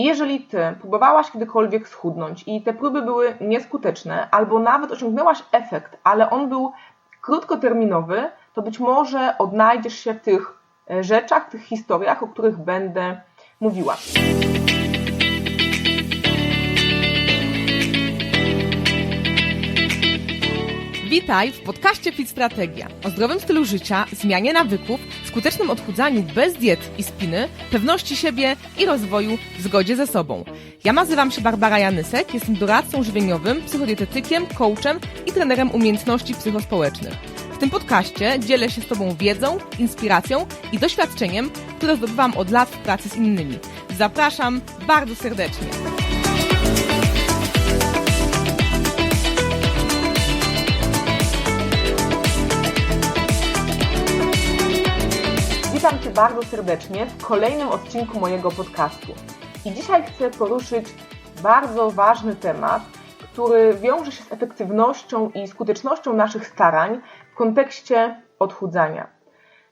I jeżeli ty próbowałaś kiedykolwiek schudnąć i te próby były nieskuteczne, albo nawet osiągnęłaś efekt, ale on był krótkoterminowy, to być może odnajdziesz się w tych e, rzeczach, w tych historiach, o których będę mówiła. Witaj w podcaście Fit Strategia o zdrowym stylu życia, zmianie nawyków, skutecznym odchudzaniu bez diet i spiny, pewności siebie i rozwoju w zgodzie ze sobą. Ja nazywam się Barbara Janysek, jestem doradcą żywieniowym, psychodietetykiem, coachem i trenerem umiejętności psychospołecznych. W tym podcaście dzielę się z Tobą wiedzą, inspiracją i doświadczeniem, które zdobywam od lat w pracy z innymi. Zapraszam bardzo serdecznie. Bardzo serdecznie w kolejnym odcinku mojego podcastu. I dzisiaj chcę poruszyć bardzo ważny temat, który wiąże się z efektywnością i skutecznością naszych starań w kontekście odchudzania.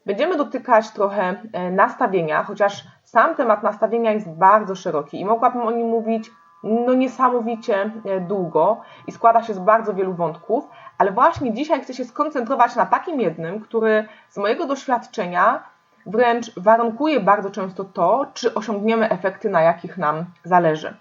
Będziemy dotykać trochę e, nastawienia, chociaż sam temat nastawienia jest bardzo szeroki i mogłabym o nim mówić no niesamowicie e, długo i składa się z bardzo wielu wątków, ale właśnie dzisiaj chcę się skoncentrować na takim jednym, który z mojego doświadczenia wręcz warunkuje bardzo często to, czy osiągniemy efekty, na jakich nam zależy.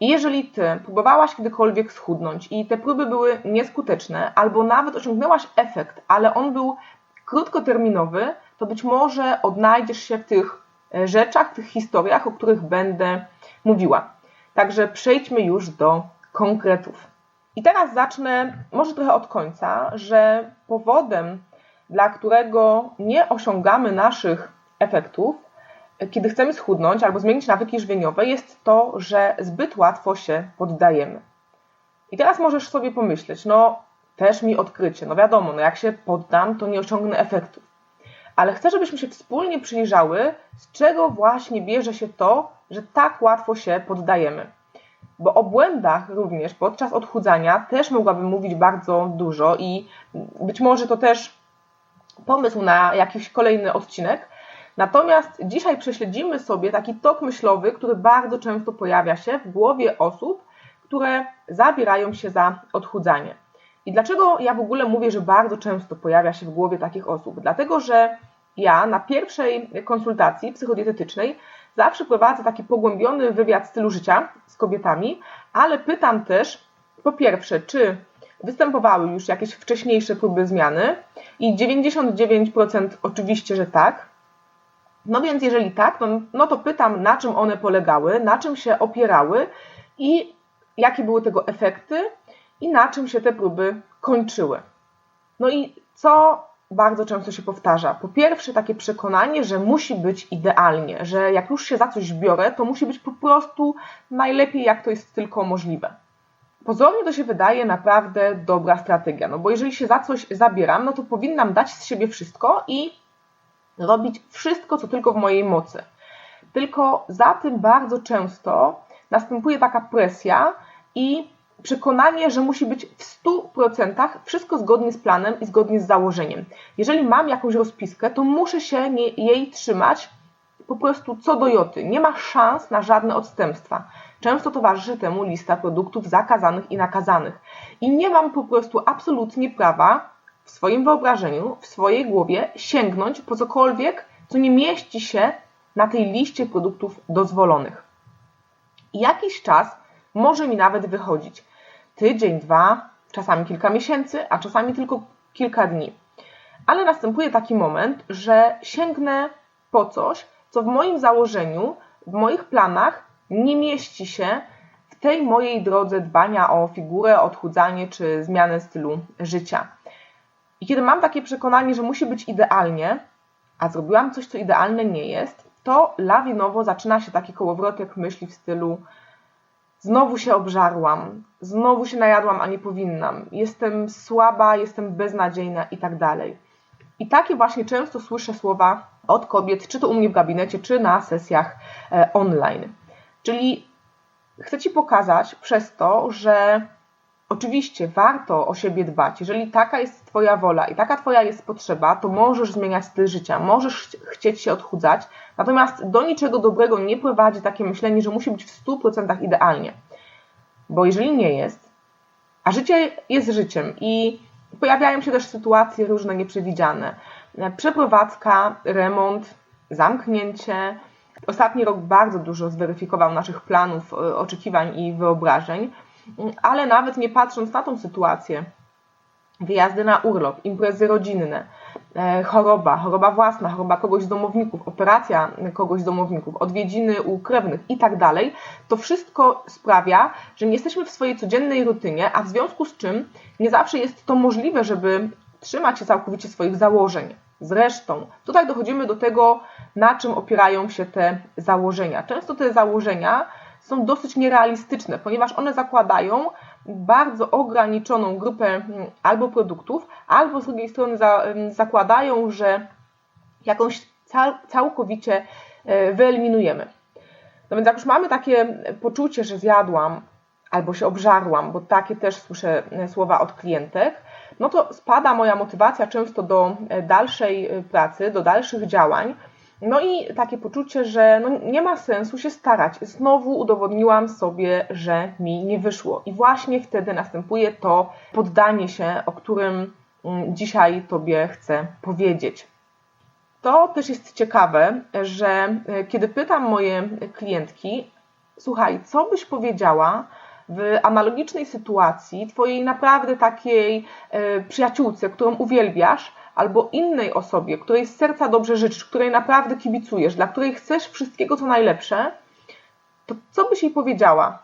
I jeżeli ty próbowałaś kiedykolwiek schudnąć i te próby były nieskuteczne, albo nawet osiągnęłaś efekt, ale on był krótkoterminowy, to być może odnajdziesz się w tych e, rzeczach, w tych historiach, o których będę mówiła. Także przejdźmy już do konkretów. I teraz zacznę może trochę od końca, że powodem dla którego nie osiągamy naszych efektów, kiedy chcemy schudnąć albo zmienić nawyki żywieniowe, jest to, że zbyt łatwo się poddajemy. I teraz możesz sobie pomyśleć, no też mi odkrycie, no wiadomo, no jak się poddam, to nie osiągnę efektów. Ale chcę, żebyśmy się wspólnie przyjrzały, z czego właśnie bierze się to, że tak łatwo się poddajemy. Bo o błędach również podczas odchudzania też mogłabym mówić bardzo dużo i być może to też pomysł na jakiś kolejny odcinek. Natomiast dzisiaj prześledzimy sobie taki tok myślowy, który bardzo często pojawia się w głowie osób, które zabierają się za odchudzanie. I dlaczego ja w ogóle mówię, że bardzo często pojawia się w głowie takich osób? Dlatego, że ja na pierwszej konsultacji psychodietetycznej zawsze prowadzę taki pogłębiony wywiad stylu życia z kobietami, ale pytam też po pierwsze, czy występowały już jakieś wcześniejsze próby zmiany i 99% oczywiście, że tak. No więc jeżeli tak, no, no to pytam, na czym one polegały, na czym się opierały i jakie były tego efekty i na czym się te próby kończyły. No i co bardzo często się powtarza? Po pierwsze, takie przekonanie, że musi być idealnie, że jak już się za coś biorę, to musi być po prostu najlepiej, jak to jest tylko możliwe pozornie to się wydaje naprawdę dobra strategia, no bo jeżeli się za coś zabieram, no to powinnam dać z siebie wszystko i robić wszystko, co tylko w mojej mocy. Tylko za tym bardzo często następuje taka presja i przekonanie, że musi być w 100% wszystko zgodnie z planem i zgodnie z założeniem. Jeżeli mam jakąś rozpiskę, to muszę się jej trzymać po prostu co do joty. Nie ma szans na żadne odstępstwa. Często towarzyszy temu lista produktów zakazanych i nakazanych. I nie mam po prostu absolutnie prawa w swoim wyobrażeniu, w swojej głowie sięgnąć po cokolwiek, co nie mieści się na tej liście produktów dozwolonych. Jakiś czas może mi nawet wychodzić. Tydzień, dwa, czasami kilka miesięcy, a czasami tylko kilka dni. Ale następuje taki moment, że sięgnę po coś, co w moim założeniu, w moich planach nie mieści się w tej mojej drodze dbania o figurę, odchudzanie czy zmianę stylu życia. I kiedy mam takie przekonanie, że musi być idealnie, a zrobiłam coś, co idealne nie jest, to lawinowo zaczyna się taki kołowrotek myśli w stylu znowu się obżarłam, znowu się najadłam, a nie powinnam, jestem słaba, jestem beznadziejna i tak dalej. I takie właśnie często słyszę słowa od kobiet, czy to u mnie w gabinecie, czy na sesjach e, online. Czyli chcę Ci pokazać przez to, że Oczywiście warto o siebie dbać. Jeżeli taka jest Twoja wola i taka Twoja jest potrzeba, to możesz zmieniać styl życia, możesz chcieć się odchudzać, natomiast do niczego dobrego nie prowadzi takie myślenie, że musi być w 100% idealnie. Bo jeżeli nie jest, a życie jest życiem i pojawiają się też sytuacje różne nieprzewidziane, przeprowadzka, remont, zamknięcie. Ostatni rok bardzo dużo zweryfikował naszych planów, oczekiwań i wyobrażeń ale nawet nie patrząc na tą sytuację, wyjazdy na urlop, imprezy rodzinne, e, choroba, choroba własna, choroba kogoś z domowników, operacja kogoś z domowników, odwiedziny u krewnych i tak dalej, to wszystko sprawia, że nie jesteśmy w swojej codziennej rutynie, a w związku z czym nie zawsze jest to możliwe, żeby trzymać się całkowicie swoich założeń. Zresztą tutaj dochodzimy do tego, na czym opierają się te założenia. Często te założenia są dosyć nierealistyczne, ponieważ one zakładają bardzo ograniczoną grupę mm, albo produktów, albo z drugiej strony za, mm, zakładają, że jakąś całkowicie e, wyeliminujemy. No więc jak już mamy takie poczucie, że zjadłam albo się obżarłam, bo takie też słyszę e, słowa od klientek, no to spada moja motywacja często do e, dalszej pracy, do dalszych działań, no i takie poczucie, że no nie ma sensu się starać. Znowu udowodniłam sobie, że mi nie wyszło. I właśnie wtedy następuje to poddanie się, o którym mm, dzisiaj Tobie chcę powiedzieć. To też jest ciekawe, że e, kiedy pytam moje klientki, słuchaj, co byś powiedziała w analogicznej sytuacji Twojej naprawdę takiej e, przyjaciółce, którą uwielbiasz, albo innej osobie, której z serca dobrze życzysz, której naprawdę kibicujesz, dla której chcesz wszystkiego co najlepsze, to co byś jej powiedziała?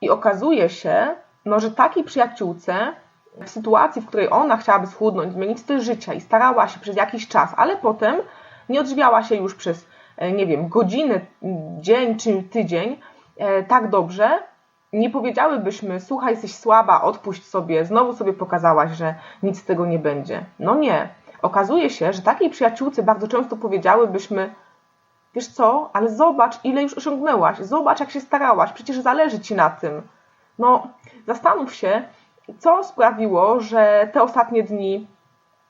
I okazuje się, no, że takiej przyjaciółce w sytuacji, w której ona chciałaby schudnąć, zmienić styl życia i starała się przez jakiś czas, ale potem nie odżywiała się już przez, e, nie wiem, godziny, dzień czy tydzień tak dobrze, nie powiedziałybyśmy, słuchaj, jesteś słaba, odpuść sobie, znowu sobie pokazałaś, że nic z tego nie będzie. No nie. Okazuje się, że takiej przyjaciółce bardzo często powiedziałybyśmy, wiesz co, ale zobacz, ile już osiągnęłaś, zobacz, jak się starałaś, przecież zależy ci na tym. No, zastanów się, co sprawiło, że te ostatnie dni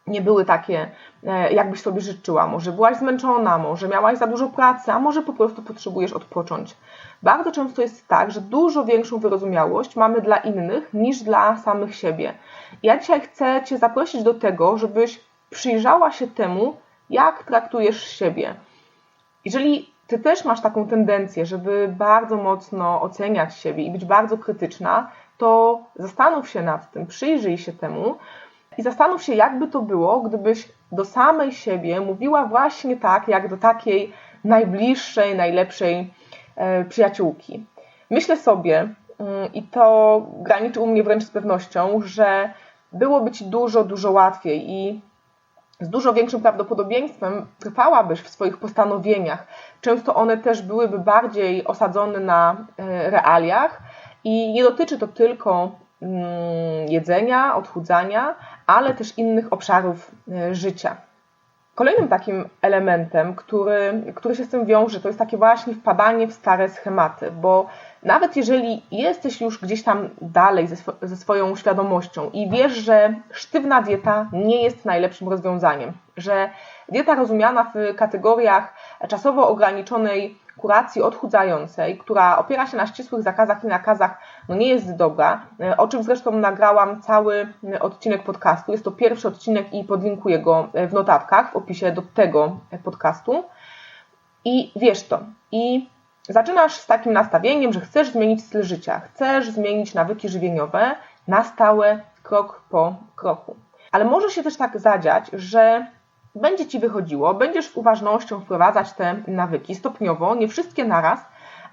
nie były takie, e, jakbyś sobie życzyła. Może byłaś zmęczona, może miałaś za dużo pracy, a może po prostu potrzebujesz odpocząć. Bardzo często jest tak, że dużo większą wyrozumiałość mamy dla innych niż dla samych siebie. Ja dzisiaj chcę Cię zaprosić do tego, żebyś przyjrzała się temu, jak traktujesz siebie. Jeżeli Ty też masz taką tendencję, żeby bardzo mocno oceniać siebie i być bardzo krytyczna, to zastanów się nad tym, przyjrzyj się temu i zastanów się, jakby to było, gdybyś do samej siebie mówiła właśnie tak, jak do takiej najbliższej, najlepszej E, przyjaciółki. Myślę sobie, mm, i to graniczy u mnie wręcz z pewnością, że byłoby ci dużo, dużo łatwiej i z dużo większym prawdopodobieństwem trwałabyś w swoich postanowieniach. Często one też byłyby bardziej osadzone na e, realiach i nie dotyczy to tylko jedzenia, odchudzania, ale też innych obszarów e, życia. Kolejnym takim elementem, który, który się z tym wiąże, to jest takie właśnie wpadanie w stare schematy, bo nawet jeżeli jesteś już gdzieś tam dalej ze, swo ze swoją świadomością i wiesz, że sztywna dieta nie jest najlepszym rozwiązaniem, że dieta rozumiana w kategoriach czasowo ograniczonej kuracji odchudzającej, która opiera się na ścisłych zakazach i nakazach, no nie jest dobra, o czym zresztą nagrałam cały odcinek podcastu. Jest to pierwszy odcinek i podlinkuję go w notatkach, w opisie do tego podcastu. I wiesz to. I zaczynasz z takim nastawieniem, że chcesz zmienić styl życia, chcesz zmienić nawyki żywieniowe na stałe, krok po kroku. Ale może się też tak zadziać, że będzie Ci wychodziło, będziesz uważnością wprowadzać te nawyki stopniowo, nie wszystkie naraz,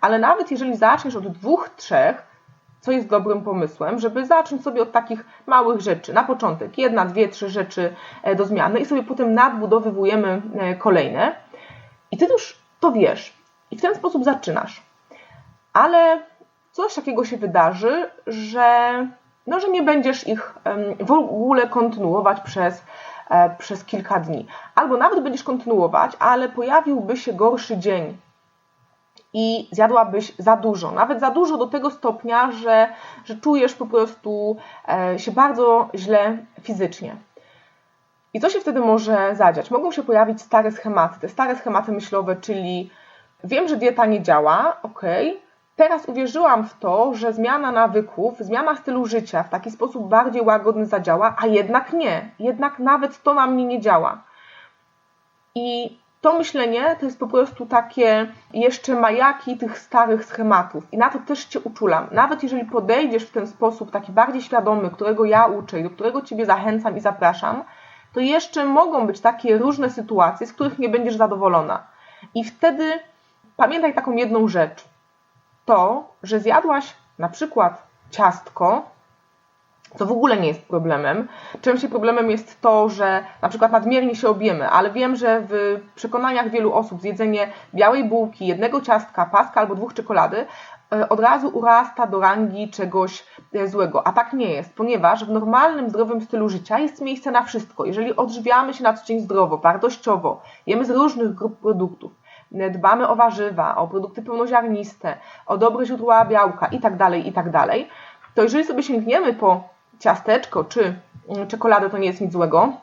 ale nawet jeżeli zaczniesz od dwóch, trzech, co jest dobrym pomysłem, żeby zacząć sobie od takich małych rzeczy. Na początek jedna, dwie, trzy rzeczy e, do zmiany i sobie potem nadbudowywujemy e, kolejne. I Ty już to wiesz. I w ten sposób zaczynasz. Ale coś takiego się wydarzy, że, no, że nie będziesz ich w ogóle kontynuować przez przez kilka dni. Albo nawet będziesz kontynuować, ale pojawiłby się gorszy dzień. i zjadłabyś za dużo, nawet za dużo do tego stopnia, że, że czujesz po prostu e, się bardzo źle fizycznie. I co się wtedy może zadziać? Mogą się pojawić stare schematy, te stare schematy myślowe, czyli wiem, że dieta nie działa, ok, teraz uwierzyłam w to, że zmiana nawyków, zmiana stylu życia w taki sposób bardziej łagodny zadziała, a jednak nie, jednak nawet to na mnie nie działa. I to myślenie to jest po prostu takie jeszcze majaki tych starych schematów i na to też Cię uczulam. Nawet jeżeli podejdziesz w ten sposób taki bardziej świadomy, którego ja uczę i do którego Ciebie zachęcam i zapraszam, to jeszcze mogą być takie różne sytuacje, z których nie będziesz zadowolona. I wtedy pamiętaj taką jedną rzecz. To, że zjadłaś na przykład ciastko, co w ogóle nie jest problemem. Częściej problemem jest to, że na przykład nadmiernie się objemy, ale wiem, że w przekonaniach wielu osób zjedzenie białej bułki, jednego ciastka, paska albo dwóch czekolady e, od razu urasta do rangi czegoś e, złego. A tak nie jest, ponieważ w normalnym, zdrowym stylu życia jest miejsce na wszystko. Jeżeli odżywiamy się na co dzień zdrowo, wartościowo, jemy z różnych grup produktów, dbamy o warzywa, o produkty pełnoziarniste, o dobre źródła białka itd., tak itd., tak to jeżeli sobie sięgniemy po ciasteczko czy mm, czekoladę to nie jest nic złego.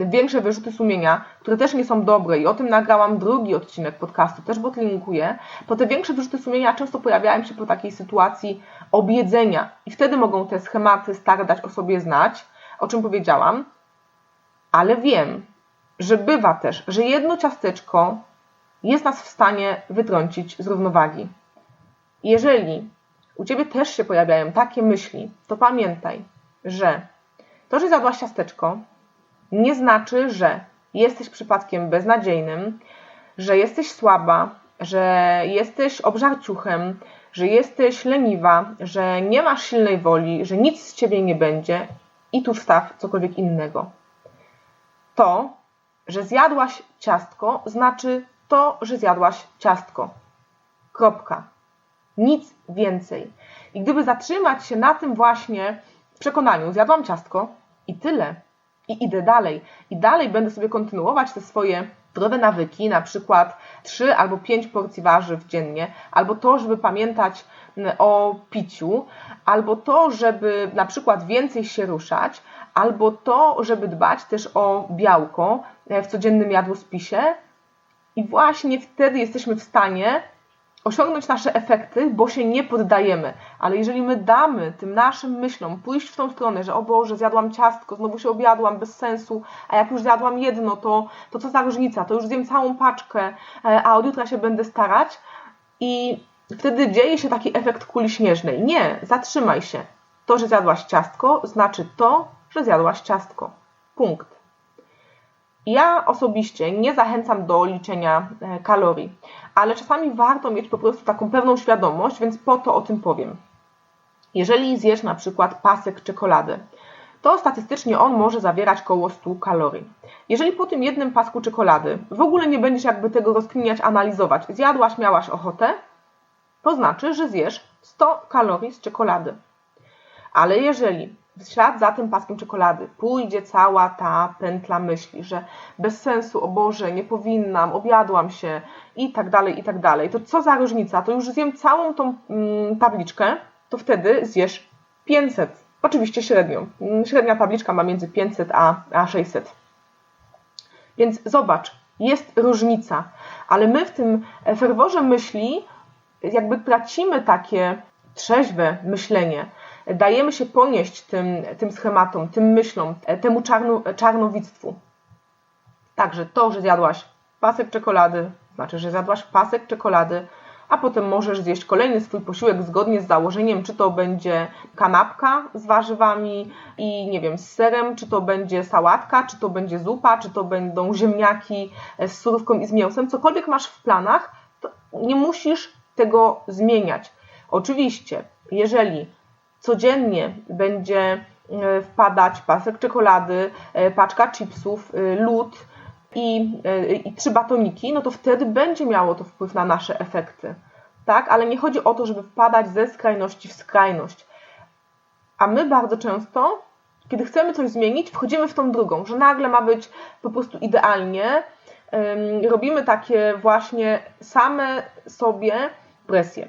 Większe wyrzuty sumienia, które też nie są dobre i o tym nagrałam drugi odcinek podcastu, też go linkuję, to te większe wyrzuty sumienia często pojawiają się po takiej sytuacji obiedzenia i wtedy mogą te schematy stare dać o sobie znać, o czym powiedziałam, ale wiem, że bywa też, że jedno ciasteczko jest nas w stanie wytrącić z równowagi. Jeżeli u Ciebie też się pojawiają takie myśli, to pamiętaj, że to, że zjadłaś ciasteczko, nie znaczy, że jesteś przypadkiem beznadziejnym, że jesteś słaba, że jesteś obżarciuchem, że jesteś leniwa, że nie masz silnej woli, że nic z ciebie nie będzie i tu wstaw cokolwiek innego. To, że zjadłaś ciastko, znaczy to, że zjadłaś ciastko. Kropka nic więcej. I gdyby zatrzymać się na tym właśnie przekonaniu, zjadłam ciastko i tyle, i idę dalej, i dalej będę sobie kontynuować te swoje zdrowe nawyki, na przykład 3 albo 5 porcji warzyw dziennie, albo to, żeby pamiętać o piciu, albo to, żeby na przykład więcej się ruszać, albo to, żeby dbać też o białko w codziennym jadłospisie. I właśnie wtedy jesteśmy w stanie osiągnąć nasze efekty, bo się nie poddajemy. Ale jeżeli my damy tym naszym myślom pójść w tą stronę, że o Boże, zjadłam ciastko, znowu się objadłam bez sensu, a jak już zjadłam jedno, to, to co za różnica, to już zjem całą paczkę, e, a od jutra się będę starać i wtedy dzieje się taki efekt kuli śnieżnej. Nie, zatrzymaj się. To, że zjadłaś ciastko, znaczy to, że zjadłaś ciastko. Punkt. Ja osobiście nie zachęcam do liczenia e, kalorii, ale czasami warto mieć po prostu taką pewną świadomość, więc po to o tym powiem. Jeżeli zjesz na przykład pasek czekolady, to statystycznie on może zawierać około 100 kalorii. Jeżeli po tym jednym pasku czekolady w ogóle nie będziesz jakby tego rozkminiać, analizować, zjadłaś, miałaś ochotę, to znaczy, że zjesz 100 kalorii z czekolady. Ale jeżeli w ślad za tym paskiem czekolady pójdzie cała ta pętla myśli, że bez sensu, o Boże, nie powinnam, objadłam się i tak dalej, i tak dalej. To co za różnica? To już zjem całą tą mm, tabliczkę, to wtedy zjesz 500. Oczywiście średnią. Mm, średnia tabliczka ma między 500 a, a 600. Więc zobacz, jest różnica, ale my w tym ferworze myśli jakby tracimy takie trzeźwe myślenie dajemy się ponieść tym, tym schematom, tym myślom, e, temu czarno, czarnowictwu. Także to, że zjadłaś pasek czekolady, znaczy, że zjadłaś pasek czekolady, a potem możesz zjeść kolejny swój posiłek zgodnie z założeniem, czy to będzie kanapka z warzywami i nie wiem, z serem, czy to będzie sałatka, czy to będzie zupa, czy to będą ziemniaki e, z surówką i z mięsem, cokolwiek masz w planach, to nie musisz tego zmieniać. Oczywiście, jeżeli codziennie będzie e, wpadać pasek czekolady, e, paczka chipsów, e, lód i, i trzy batoniki, no to wtedy będzie miało to wpływ na nasze efekty. Tak? Ale nie chodzi o to, żeby wpadać ze skrajności w skrajność. A my bardzo często, kiedy chcemy coś zmienić, wchodzimy w tą drugą, że nagle ma być po prostu idealnie, robimy takie właśnie same sobie presje.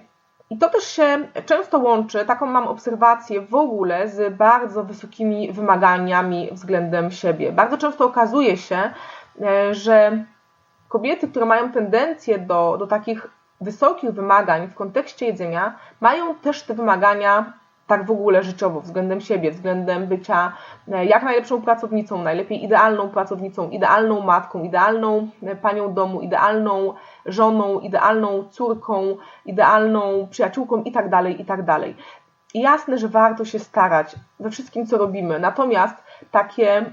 I to też się często łączy, taką mam obserwację w ogóle z bardzo wysokimi wymaganiami względem siebie. Bardzo często okazuje się, e, że kobiety, które mają tendencję do, do takich wysokich wymagań w kontekście jedzenia, mają też te wymagania tak w ogóle życiowo, względem siebie, względem bycia e, jak najlepszą pracownicą, najlepiej idealną pracownicą, idealną matką, idealną e, panią domu, idealną żoną, idealną córką, idealną przyjaciółką itd., itd. I jasne, że warto się starać we wszystkim, co robimy, natomiast takie e,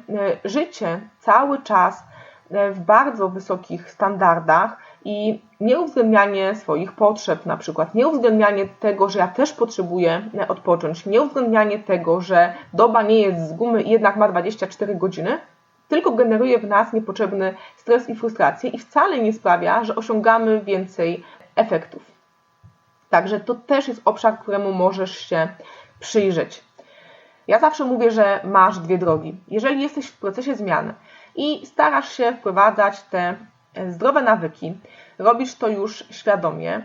życie cały czas w bardzo wysokich standardach i nieuwzględnianie swoich potrzeb, na przykład nieuwzględnianie tego, że ja też potrzebuję odpocząć, nieuwzględnianie tego, że doba nie jest z gumy i jednak ma 24 godziny, tylko generuje w nas niepotrzebny stres i frustrację i wcale nie sprawia, że osiągamy więcej efektów. Także to też jest obszar, któremu możesz się przyjrzeć. Ja zawsze mówię, że masz dwie drogi. Jeżeli jesteś w procesie zmiany i starasz się wprowadzać te zdrowe nawyki, robisz to już świadomie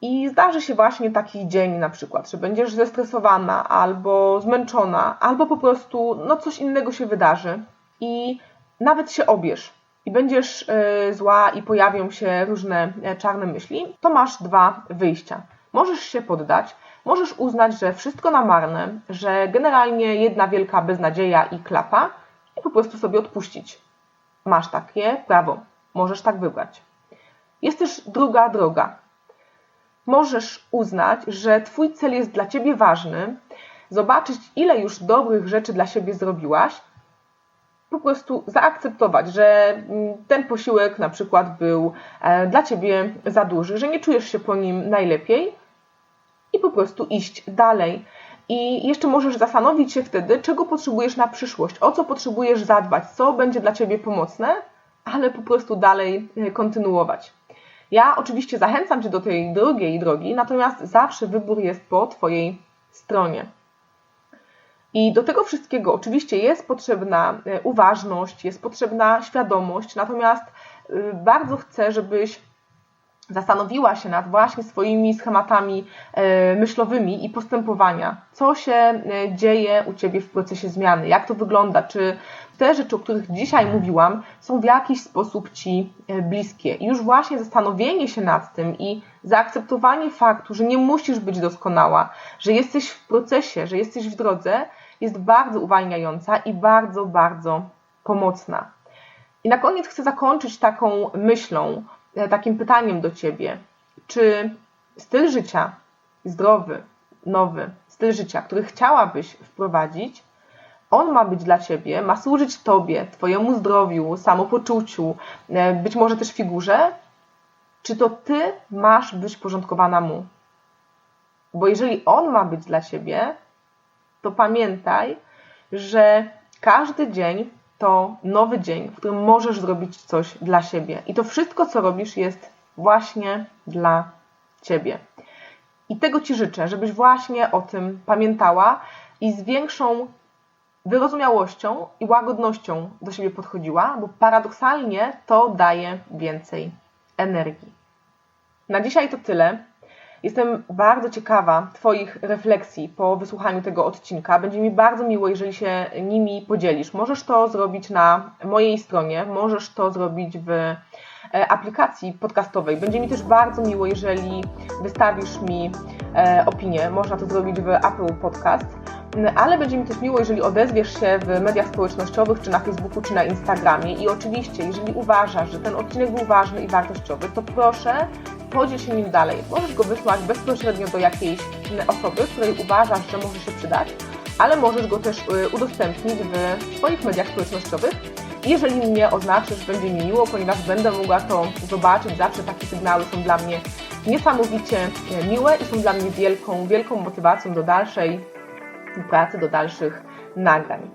i zdarzy się właśnie taki dzień na przykład, że będziesz zestresowana albo zmęczona, albo po prostu no coś innego się wydarzy i nawet się obierz i będziesz yy, zła i pojawią się różne yy, czarne myśli, to masz dwa wyjścia. Możesz się poddać, możesz uznać, że wszystko na marne, że generalnie jedna wielka beznadzieja i klapa i po prostu sobie odpuścić. Masz takie prawo. Możesz tak wybrać. Jest też druga droga. Możesz uznać, że Twój cel jest dla Ciebie ważny, zobaczyć, ile już dobrych rzeczy dla siebie zrobiłaś, po prostu zaakceptować, że mm, ten posiłek na przykład był e, dla Ciebie za duży, że nie czujesz się po nim najlepiej i po prostu iść dalej. I jeszcze możesz zastanowić się wtedy, czego potrzebujesz na przyszłość, o co potrzebujesz zadbać, co będzie dla Ciebie pomocne, ale po prostu dalej e, kontynuować. Ja oczywiście zachęcam Cię do tej drugiej drogi, natomiast zawsze wybór jest po Twojej stronie. I do tego wszystkiego oczywiście jest potrzebna e, uważność, jest potrzebna świadomość, natomiast e, bardzo chcę, żebyś zastanowiła się nad właśnie swoimi schematami myślowymi i postępowania. Co się dzieje u Ciebie w procesie zmiany? Jak to wygląda? Czy te rzeczy, o których dzisiaj mówiłam, są w jakiś sposób Ci e, bliskie. I już właśnie zastanowienie się nad tym i zaakceptowanie faktu, że nie musisz być doskonała, że jesteś w procesie, że jesteś w drodze, jest bardzo uwalniająca i bardzo, bardzo pomocna. I na koniec chcę zakończyć taką myślą, e, takim pytaniem do Ciebie. Czy styl życia, zdrowy, nowy styl życia, który chciałabyś wprowadzić, on ma być dla ciebie, ma służyć tobie, twojemu zdrowiu, samopoczuciu, e, być może też figurze, czy to ty masz być porządkowana mu? Bo jeżeli on ma być dla ciebie, to pamiętaj, że każdy dzień to nowy dzień, w którym możesz zrobić coś dla siebie. I to wszystko, co robisz, jest właśnie dla ciebie. I tego Ci życzę, żebyś właśnie o tym pamiętała i z większą wyrozumiałością i łagodnością do siebie podchodziła, bo paradoksalnie to daje więcej energii. Na dzisiaj to tyle. Jestem bardzo ciekawa Twoich refleksji po wysłuchaniu tego odcinka. Będzie mi bardzo miło, jeżeli się nimi podzielisz. Możesz to zrobić na mojej stronie, możesz to zrobić w e, aplikacji podcastowej. Będzie mi też bardzo miło, jeżeli wystawisz mi e, opinię. Można to zrobić w Apple Podcast ale będzie mi też miło, jeżeli odezwiesz się w mediach społecznościowych, czy na Facebooku, czy na Instagramie. I oczywiście, jeżeli uważasz, że ten odcinek był ważny i wartościowy, to proszę podziel się nim dalej. Możesz go wysłać bezpośrednio do jakiejś osoby, której uważasz, że może się przydać, ale możesz go też y, udostępnić w swoich mediach społecznościowych. Jeżeli mnie oznaczysz, będzie mi miło, ponieważ będę mogła to zobaczyć. Zawsze takie sygnały są dla mnie niesamowicie e, miłe i są dla mnie wielką, wielką motywacją do dalszej pracy, do dalszych nagrań.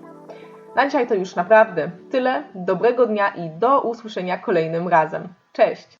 Na dzisiaj to już naprawdę tyle. Dobrego dnia i do usłyszenia kolejnym razem. Cześć!